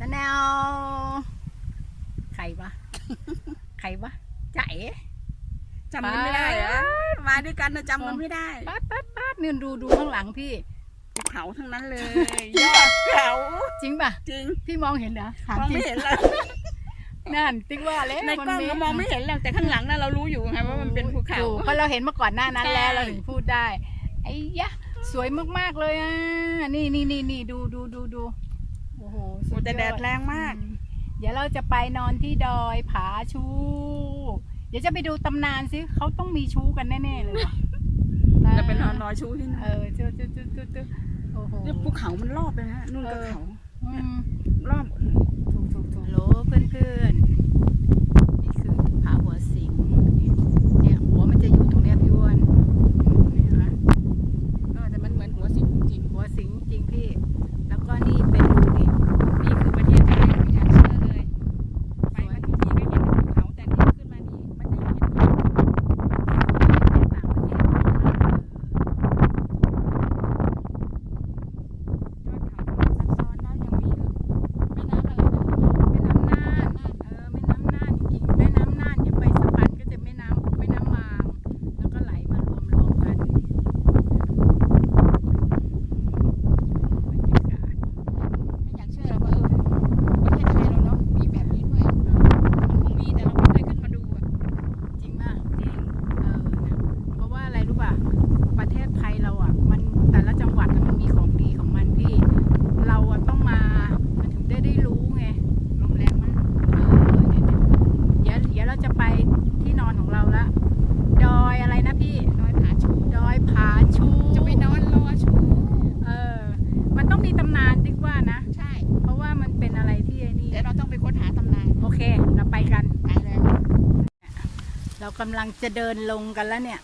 ตะแนวใครวะ ใครวะใจเอ๋จำกันไม่ได้เหรอมาด้วยกันนะจำกันไม่ได้ป๊าดป๊าดป๊าดนี่ดูดูข้างหลังพี่ภูเขาทั้งนั้นเลยจริยงอปะดเขาจริงป่ะจริงพี่มองเห็นเหรอถามมองจริไม่งเห็นเลยนั่นติ๊กว่าแล้วในกล้องก็มองไม่เห็นหรอกแต่ข้างหลังน่ะเรารู้อยู่ไงว่ามันเป็นภูเขาถูกเพราะเราเห็นมาก่อนหน้านั้นใช่แล้วเราถึงพูดได้ไอ้ยะสวยมากๆเลยอะนี่นี่นี่นี่ดูดูดูดู โอ้โหสุโอ้ยอแต่แดดแรงมาก อืเดี๋ยวเราจะไปนอนที่ดอยผาชู เดี๋ยวจะไปดูตำนานสิเขาต้องมีชู้กันแน่ๆเลยว่ะจะเป็นนอนรอชูที่นั่นเออเจ้าเจ้าเจ้าเจ้าเจ้าโอ้โห เนี่ยภูเขามันรอบเลยนะนู่นก็เออ เขาอืมรอบ ถูกถูกถูกฮัลโหลเพื่อนเพื่อนๆนี่คือผาหัวสิงเนี่ยหัวมันจะอยู่ตรงเนี้ยพี่อ้วนเห็นไหม เออแต่มันเหมือนหัวสิงจริง หัวสิงจริงพี่ แล้วก็นี่เป็นนี่ นี่คือประเทศไทยไม่อยากเชื่อเลยไปมาที่นี่ก็เห็นภูเขาแต่นี่ขึ้นมานี่มันจะเห็นภูเขา ต่างประเทศ ยอดเขาสลับซับซ้อนแล้วยังมีแม่น้ำอะไรนะแม่น้ำน่าน เออแม่น้ำน่านจริงๆแม่น้ำน่านอย่าไปสะพานก็จะแม่น้ำแม่น้ำมางแล้วก็ไหลมารวมรวมๆกันบรรยากาศ ไม่อยากเชื่อเลยว่าเออประเทศไทยเราเนาะมีแบบนี้ด้วยมันคงมีแต่เราไม่เคยขึ้นมาดูอะ จริงป่ะจริงเออนะเพราะว่าอะไรรู้ป่ะประเทศไทยเราอะ มันแต่ละจังหวัดอะมันมีของดีของมันพี่ เราอะต้องมา มันถึงได้ได้รู้ไง ลมแรงมาก เออเนี่ยเดี๋ยวเดี๋ยวเราจะไปที่นอนของเราละ ดอยอะไรนะพี่ ดอยผาชู ดอยผาชู จะไปนอนรอชู เออ มันต้องมีตำนานดิว่านะ ใช่ เพราะว่ามันเป็นอะไรที่ไอ้นี่ เดี๋ยวเราต้องไปค้นหาตำนาน โอเค เราไปกัน ไปเลย เรากำลังจะเดินลงกันแล้วเนี่ย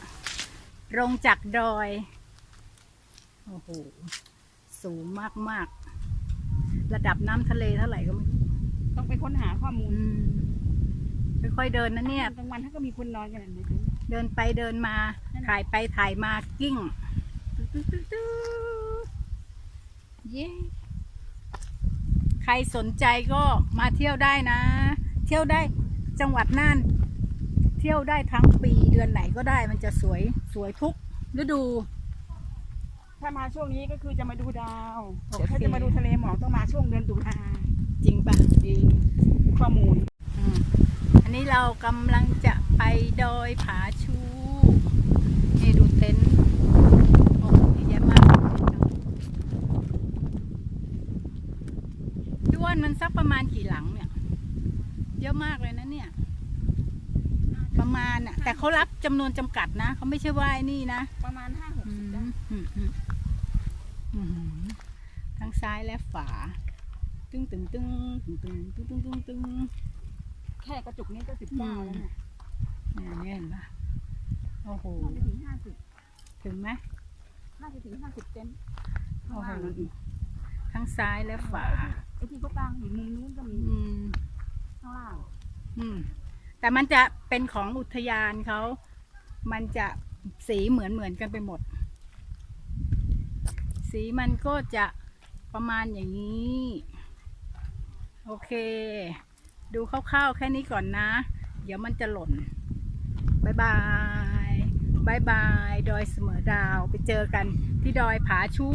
ลงจากดอย โอ้โห สูงมากมาก ๆ ระดับน้ำทะเลเท่าไหร่ก็ไม่รู้ต้องไปค้นหาข้อมูลอืมค่อยๆเดินนะเนี่ย กลางวันถ้าก็มีคนนอนกันแบบนี้เดินไปเดินมาถ่ายไปถ่ายมากิ้งเย้ใครสนใจก็มาเที่ยวได้นะ เที่ยวได้จังหวัดน่านเที่ยวได้ทั้งปีเดือนไหนก็ได้มันจะสวยสวยทุกฤดู ถ้ามาช่วงนี้ก็คือจะมาดูดาวโอเค เดี๋ยวถ้าจะมาดูทะเลหมอกต้องมาช่วงเดือนตุลาจริงปะจริงข้อมูล อืมอันนี้เรากำลังจะไปดอยผาชูนี่ดูเต็นท์โอ้โหเยอะแยะมากพี่ว่านมันสักประมาณกี่หลังเนี่ย เยอะมากเลยนะเนี่ย ประมาณอะแต่เขารับจำนวนจำกัดนะเขาไม่ใช่ว่าไอ้นี่นะ ประมาณห้าหกอืสิบมได้อืมอืมอืมทั้งซ้ายและฝา ตึ้งตึงตึงตึงตึงตึงตึงตึงตึงแค่กระจุกนี้ก็สิบเก้าแล้วเนี่ยเนี่ยเนี่ยเห็นปะโอ้โห น่าจะถึงห้าสิบถึงไหมน่าจะถึงห้าสิบเต็นท์โอ้ข้างโหล่างนั่นอีกทั้งซ้ายและฝา ไอ้ที่เขากลางอยู่มุมนู้นก็มีอืม ข้างล่าง อืม แต่มันจะ เป็นของอุทยานเขา มันจะสีเหมือนเหมือนกันไปหมด สีมันก็จะประมาณอย่างนี้ โอเค ดูคร่าวๆแค่นี้ก่อนนะ เดี๋ยวมันจะหล่นบายบายบายบาย ดอยเสมอดาว ไปเจอกันที่ดอยผาชู